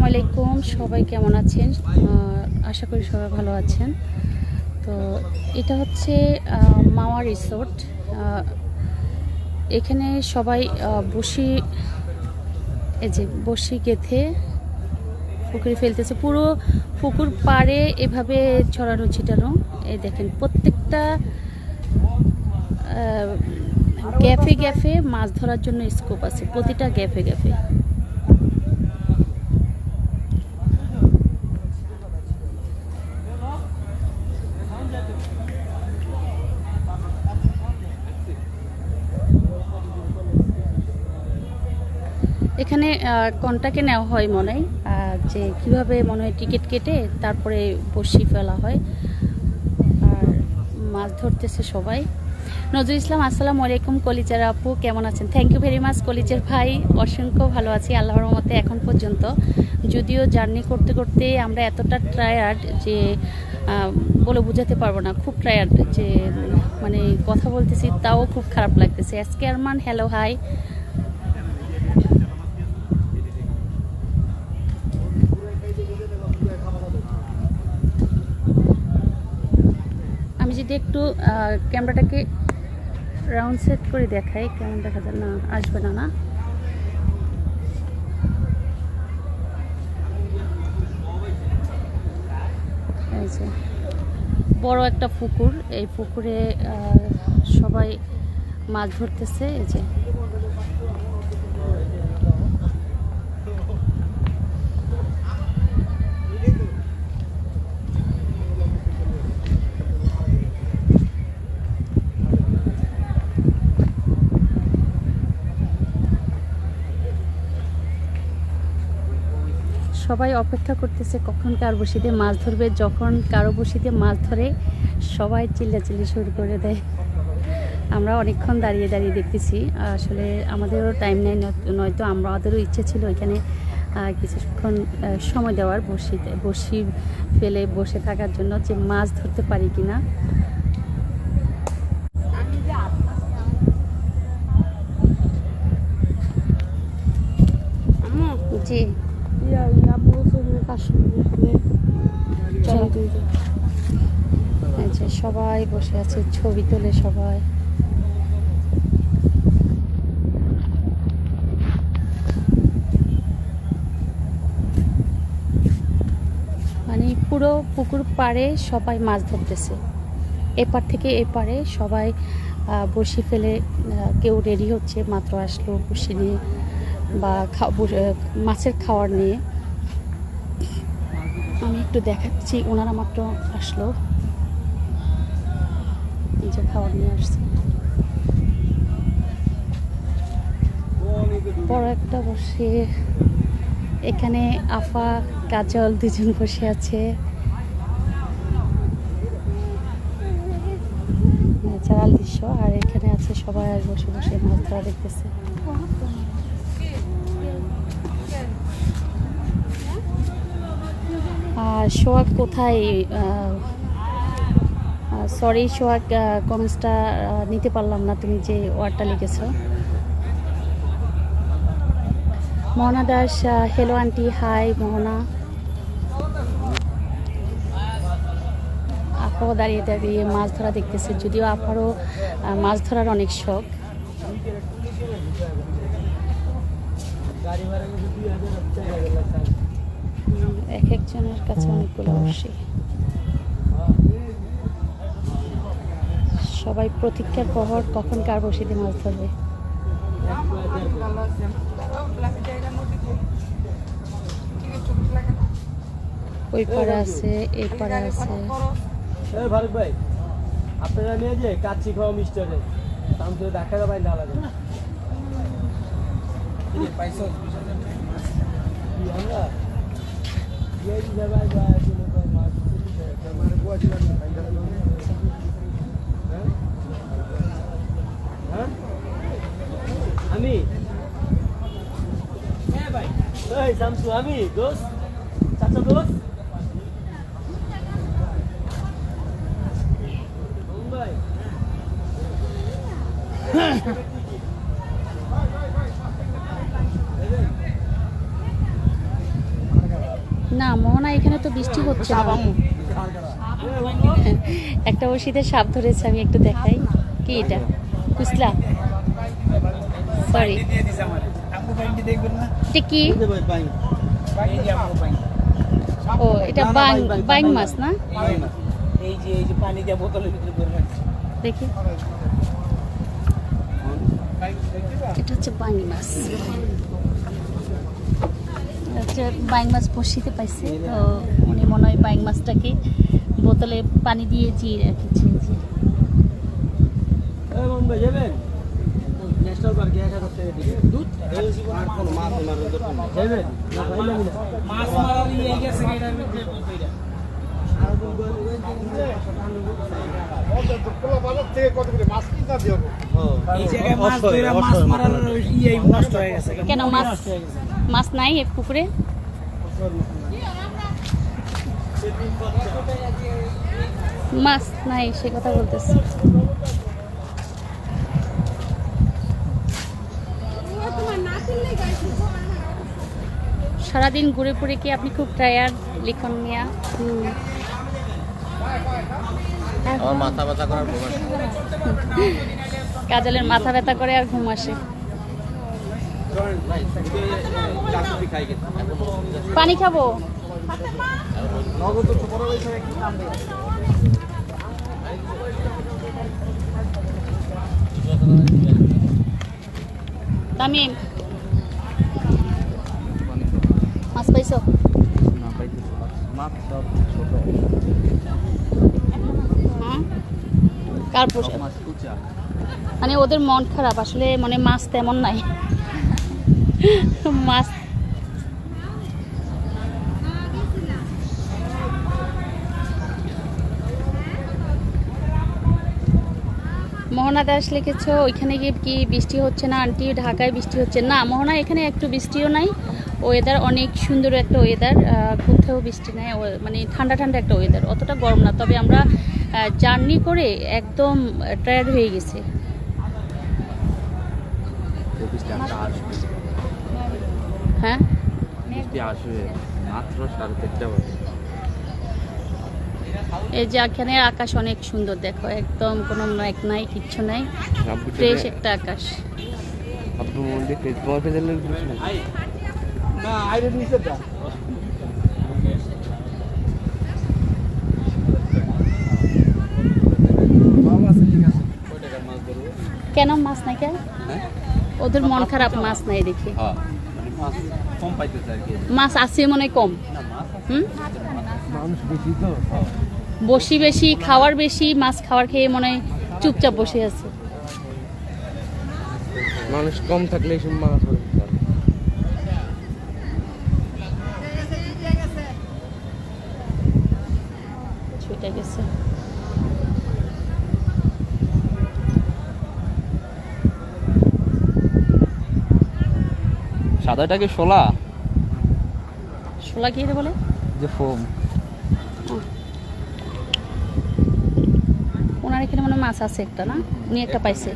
আসসালামু আলাইকুম, সবাই কেমন আছেন? আশা করি সবাই ভালো আছেন। তো এটা হচ্ছে মাওয়া রিসোর্ট। এখানে সবাই বসি, এই যে বসি গেথে পুকুরে ফেলতেছে। পুরো পুকুর পাড়ে এভাবে ছড়ানো ছিটানো। এই দেখেন, প্রত্যেকটা গ্যাফে গ্যাফে মাছ ধরার জন্য স্কোপ আছে, প্রতিটা গ্যাফে গ্যাফে কন্টাকে নেওয়া হয় মনে হয়। যে কীভাবে মনে হয় টিকিট কেটে তারপরে বসি ফেলা হয়। আর মাছ ধরতেছে সবাই। নজরুল ইসলাম, আসসালামু আলাইকুম কলিজার আপু, কেমন আছেন? থ্যাংক ইউ ভেরি মাচ কলিজার ভাই। অসংখ্য ভালো আছি আল্লাহর মতে এখন পর্যন্ত। যদিও জার্নি করতে করতে আমরা এতটা টায়ার্ড যে বলে বোঝাতে পারব না, খুব টায়ার্ড যে মানে কথা বলতেছি, তাও খুব খারাপ লাগতেছে। আজকে আরমান হ্যালো হাই যদি একটু ক্যামেরাটাকে রাউন্ড সেট করে দেখাই, কেমন দেখা যায়? না, আসবে না না? বড় একটা পুকুর, এই পুকুরে সবাই মাছ ধরতেছে, এই যে। সবাই অপেক্ষা করতেছে কখন কার বসিতে মাছ ধরবে। যখন কারও বসিতে মাছ ধরে সবাই চিল্লাচিল্লি শুরু করে দেয়। আমরা অনেকক্ষণ দাঁড়িয়ে দাঁড়িয়ে দেখতেছি। আসলে আমাদেরও টাইম নেই নয়- নয়তো আমাদেরও ইচ্ছে ছিল এখানে কিছুক্ষণ সময় দেওয়ার বসিতে বসি ফেলে বসে থাকার জন্য যে মাছ ধরতে পারি কিনা। জি। সবাই বসে আছে ছবি তোলে সবাই মানে পুরো পুকুর পাড়ে সবাই মাছ ধরতেছে। এপার থেকে এপারে সবাই বসি ফেলে কেউ রেডি হচ্ছে, মাত্র আসলো বসি নিয়ে, বা মাছের খাওয়ার নিয়ে। আমি একটু দেখাচ্ছি, ওনারা মাত্র আসলো। যে খাবার নিয়ে আসছে। বড় একটা বসে। এখানে আফা, কাজল দুজন বসে আছে। ন্যাচারাল দৃশ্য। আর এখানে আছে সবাই আর বসে বসে মাছ ধরা দেখতেছে। সোহাগ কোথায় সরি সোহাগ কমেন্টসটা নিতে পারলাম না তুমি যে ওয়ার্ডটা লিখেছো। Mohona Das hello aunty hi Mohona. আপাও দাঁড়িয়ে দাঁড়িয়ে মাছ ধরা দেখতেছে যদিও আপারও মাছ ধরার অনেক শখ। উম, এক একজনের কাছে অনেকগুলো অবশ্যই সবাই প্রতীক্ষার প্রহর কখন কার বসিতে মাছ ধরবে? ওই পাড়ে আছে এই পাড়ে আছে। এই ফারুক ভাই আপনারা নিয়ে যে কাচ্চি খাওয়া মিস্টারে দাম তো দেখা যাবে না লাগে কি আমরা? আমি এ ভাই এই শামসু আমি দোস্ত চাচা দোস্ত ভাই না এখানে তো বৃষ্টি হচ্ছে না। একটা বসিতে সাপ ধরেছে আমি একটু দেখাই। কি এটা? কুসলা সরি এটা কি? ও এটা বাং মাছ না? এই যে এই যে পানি দিয়ে বোতলের ভিতরে করে দেখি। এটা হচ্ছে বাইং মাছ। হচ্ছে বাইং মাছ বসিতে পাইছে তো উনি মনে হয় বাইং মাছটাকে বোতলে পানি দিয়ে জিয়ে রেখেছে জি। ইয়ে ইয়ে হয়ে। গেছে। কেন মাছ মাছ নাই এ পুকুরে। মাছ নাই সে কথা বলতেছে। সারাদিন ঘুরে ঘুরে কি আপনি খুব টায়ার্ড লিখন মিয়া? কাজলের মাথা ব্যথা করে আর ঘুম আসে। পানি খাব? তামিম, মাছ পাইছো? হ্যাঁ? কার পোষা মানে ওদের মন খারাপ, আসলে মানে মাছ তেমন নাই। মাছ। মোহনাতে আসলে কিছু ওইখানে গিয়ে কি বৃষ্টি হচ্ছে না? আন্টি, ঢাকায় বৃষ্টি হচ্ছে না? মোহনা, এখানে একটু বৃষ্টিও নাই। ওয়েদার অনেক সুন্দর একটা ওয়েদার কোথাও বৃষ্টি নাই। মানে ঠান্ডা ঠান্ডা একটা ওয়েদার অতটা গরম না। তবে আমরা জার্নি করে একদম টায়ার্ড হয়ে গেছি। হ্যাঁ? বৃষ্টি আসবে মাত্র সাড়ে চারটা বাজে। এই যে এখানে আকাশ অনেক সুন্দর দেখো একদম কোনো মেঘ নাই কিচ্ছু নাই ফ্রেশ একটা আকাশ। না। আইরে নিচে দা কেন মাছ নাই কেন? হ্যাঁ? ওদের মন খারাপ মাছ নাই দেখি। হ্যাঁ। মাছ আছে মনে হয় কম। হুম? মানুষ বেশি তো। বসি বেশি খাওয়ার বেশি মাছ খাওয়ার খেয়ে মনে হয় চুপচাপ বসে আছে। মানুষ কম থাকলে মাছ পড়ে ছুটে গেছে সাদাটাকে শোলা শোলা কি এটা বলে? যে ফোম। ওনার এখানে মানে মাছ আছে একটা না? উনি একটা পাইছে।